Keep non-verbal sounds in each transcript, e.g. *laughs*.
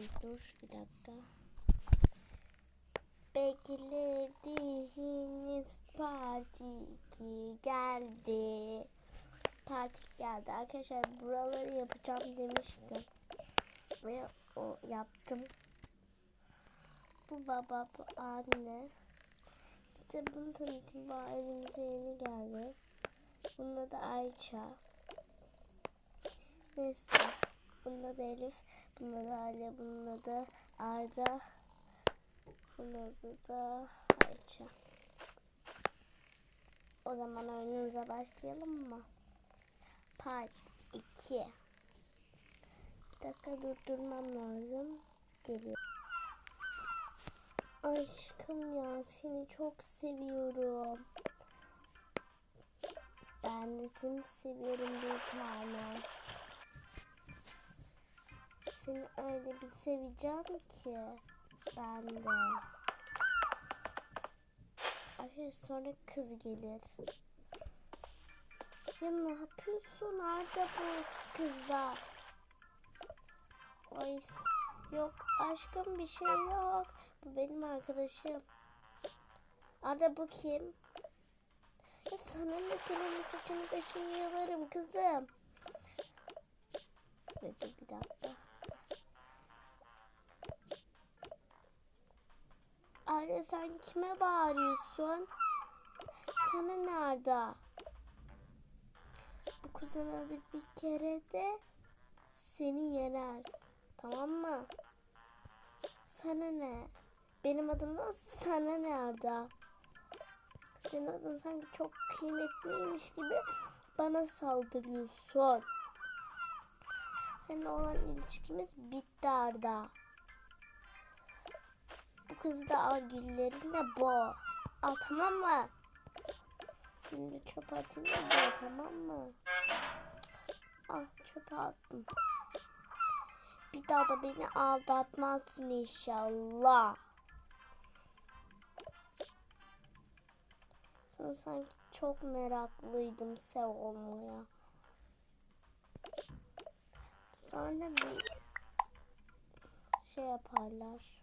Ay dur bir dakika. Beklediğiniz parti ki geldi. Parti geldi. Arkadaşlar buraları yapacağım demiştim. Ve o yaptım. Bu baba, bu anne. İşte bunu tanıtayım. Bu evimize yeni geldi. Bunun adı Ayça. Neyse. Bunun adı Elif. Bunun adı Ali. Bunun adı Arda. Bunun adı da Ayça. O zaman oyunumuza başlayalım mı? Part 2. Bir dakika durdurmam lazım. Geliyor. Aşkım ya seni çok seviyorum. Ben de seni seviyorum bir tane. Seni öyle bir seveceğim ki ben de. Arkadaşlar sonra kız gelir. Ya ne yapıyorsun? Nerede bu kızlar? Ay yok aşkım bir şey yok. Bu benim arkadaşım. Arda bu kim? Ya sana ne senin saçını başını yalarım kızım. Sen kime bağırıyorsun? Sana nerede? Bu kızın adı bir kere de seni yener. Tamam mı? Sana ne? Benim adımdan sana ne Arda? Senin adın sanki çok kıymetliymiş gibi bana saldırıyorsun. Seninle olan ilişkimiz bitti Arda. Bu kızı da al güllerin de bu. Al tamam mı? Şimdi çöpe atayım da bu tamam mı? Al çöpe attım. Bir daha da beni aldatmazsın inşallah. Sana sanki çok meraklıydım sev olmaya. Sonra bir şey yaparlar.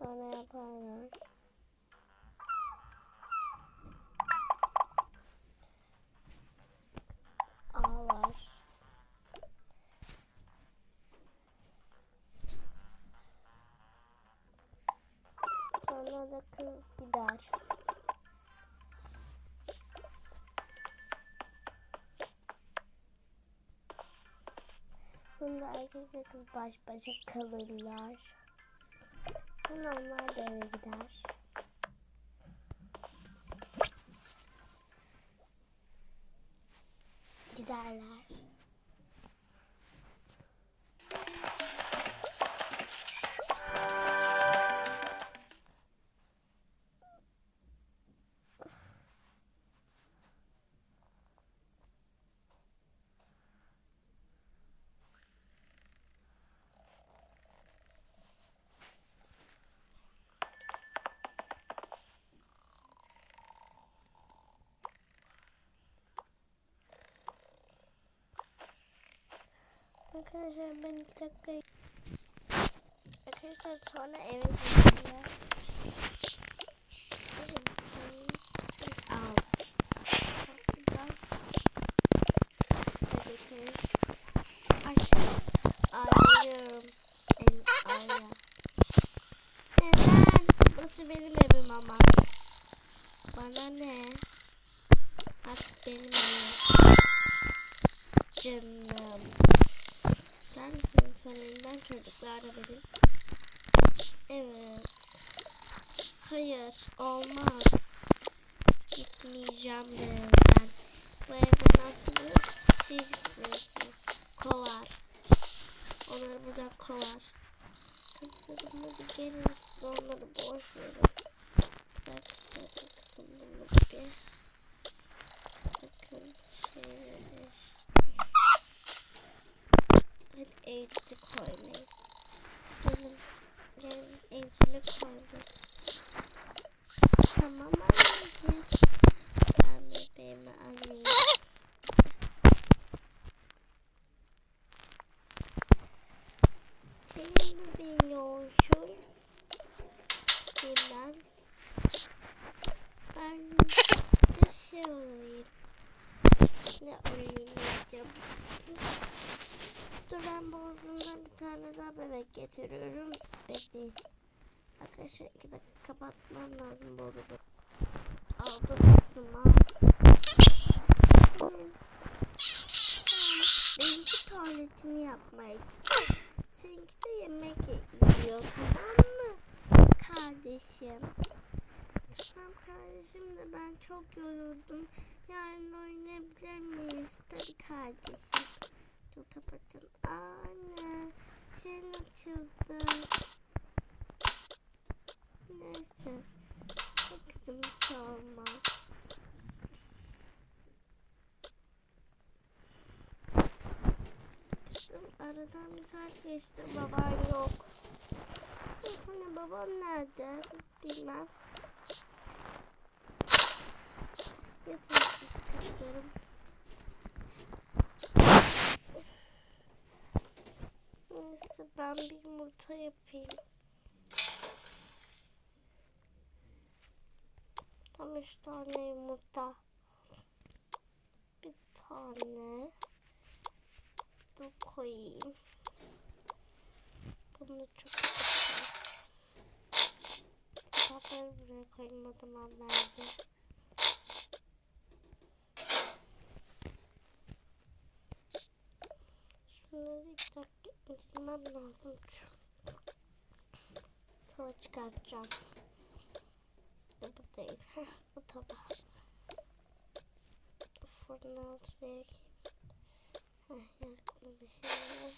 Sonra yaparlar. Ağlar. Sonra da kız gider. Sonra erkek ve kız baş başa kalırlar. Bunlar eve gider. Arkadaşlar ben iki dakika... Arkadaşlar sonra eve? Burası benim evim ama. Bana ne? Artık benim evim. Canım. Sonundan çocuklar da benim? Evet. Hayır, olmaz. Gitmeyeceğim birazdan. Bu evden aslında siz gitmiyorsunuz. Kovar. Onları buradan kovar. Kızlarım hadi gelin onları boş verin. Bak kızlarım kızım bir. Bakın şöyle. Gel evcili koymayı. Gelin. Gel evcili koydum. Tamam anneciğim. Ben bebeğimi alayım. Benim bebeğim yolcul. Ben ben dışarı olayım. Ne olayım acaba? Dur ben bozduğumda bir tane daha bebek getiriyorum. Siz bekleyin. Arkadaşlar iki dakika kapatmam lazım bu odada. Aldım. Senin benimki tuvaletini yapmaya. Seninki de yemek yiyor tamam mı? Kardeşim. Tamam kardeşim de ben çok yoruldum. Yarın oynayabilir miyiz? Tabii kardeşim. Dur kapatın. Anne. Şey açıldı. Neyse. Kızım şey olmaz. Kızım aradan bir saat geçti. Baban yok. Tane babam nerede? Bilmem. Yatın siz çocuklarım. Neyse ben bir yumurta yapayım. Tam üç tane yumurta. Bir tane. Dur koyayım. Bunu çok güzel. Kitapları buraya koyayım o zaman nerede? Şunları iki dakika indirmem lazım. Tava çıkartacağım. E, bu değil. Heh, *laughs* bu tava. Fırın altına yakayım. Heh, yaktım bir şeyler.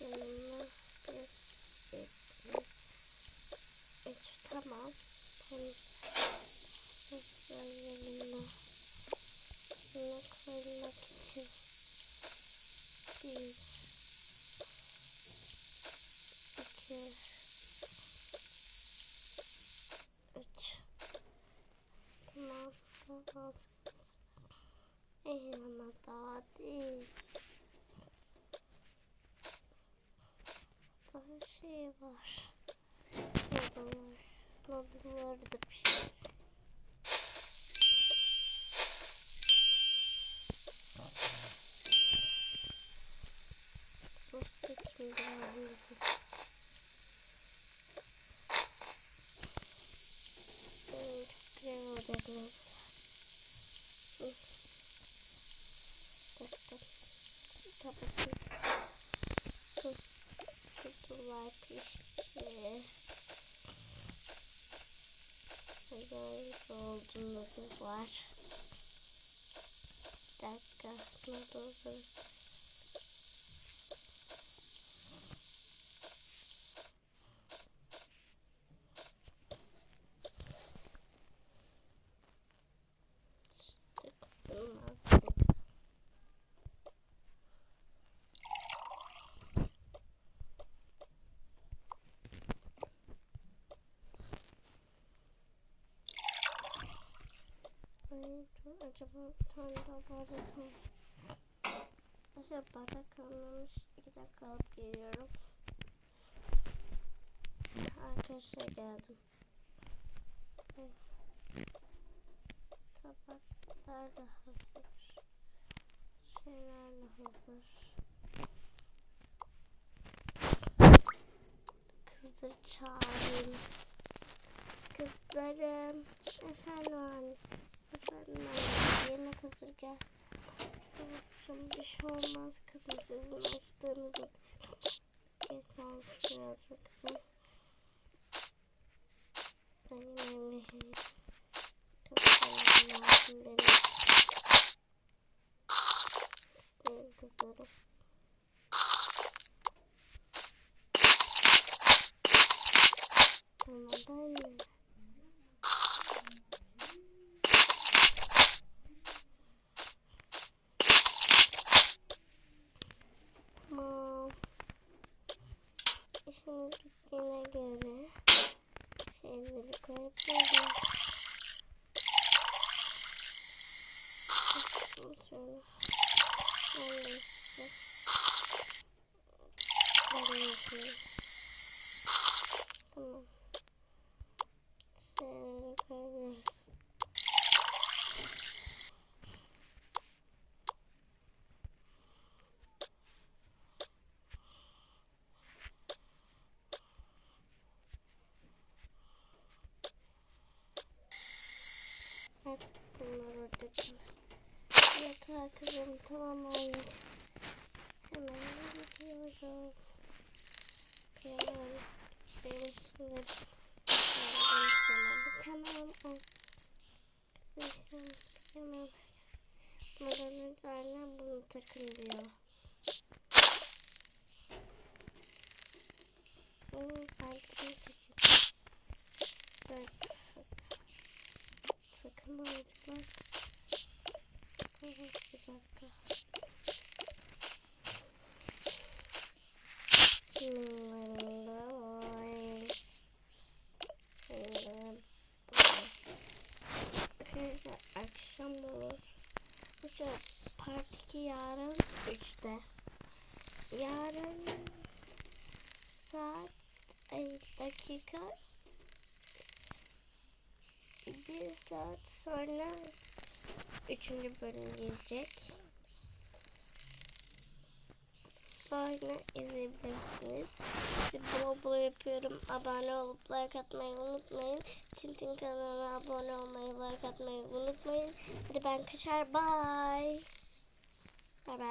Yanına bir, iki, üç, tamam. Hani, nasıl yanına? Şuna koymak için bir, iki, üç. Tamam, kahvaltımız. Eh ama daha değil. Daha şey var. Noodle'lar. Noodle'lar da pişir. Tosta şimdi alıyordu. Benim çok güzel olacak. Taktım. Kapatayım. Hı. Sütüler pişti. guys, olduğunu var. Bir dakika, ne oldu? Acaba bir tane daha bardak mı? Acaba bardak kalmamış. İki dakika alıp geliyorum. Arkadaşlar geldim. Tabaklar da hazır. Şeyler de hazır. Kızları çağırayım. Kızlarım. Efendim. Efendim hazır gel. Kızım bir şey olmaz kızım sizin açtığınızı. Gel sen şuraya otur kızım. Ben yemeğimi kapatmam lazım benim. İsteyin kızlarım. Tamam ben de. Tamam. İşimiz bittiğine göre şeyleri koyabilirim. Şunu şöyle. Neyse. Böyle yapayım. Tamam. Şeyleri koyabiliriz. Yakar kızım tamam olmuş. Hemen gidiyorum. Tamam. Kızım, Hemen. Madanın annem bunu takın diyor. Hmm, ben de bunu takayım. Bak. Takamadım bak. Bir dakika. Akşam olur. Bu part 2 yarın 3'te. Yarın saat ay, dakika bir saat sonra üçüncü bölüm gelecek. Sonra izleyebilirsiniz. Sizi bol bol yapıyorum. Abone olup like atmayı unutmayın. Tintin kanalına abone olmayı, like atmayı unutmayın. Hadi ben kaçar. Bye. Bye bye.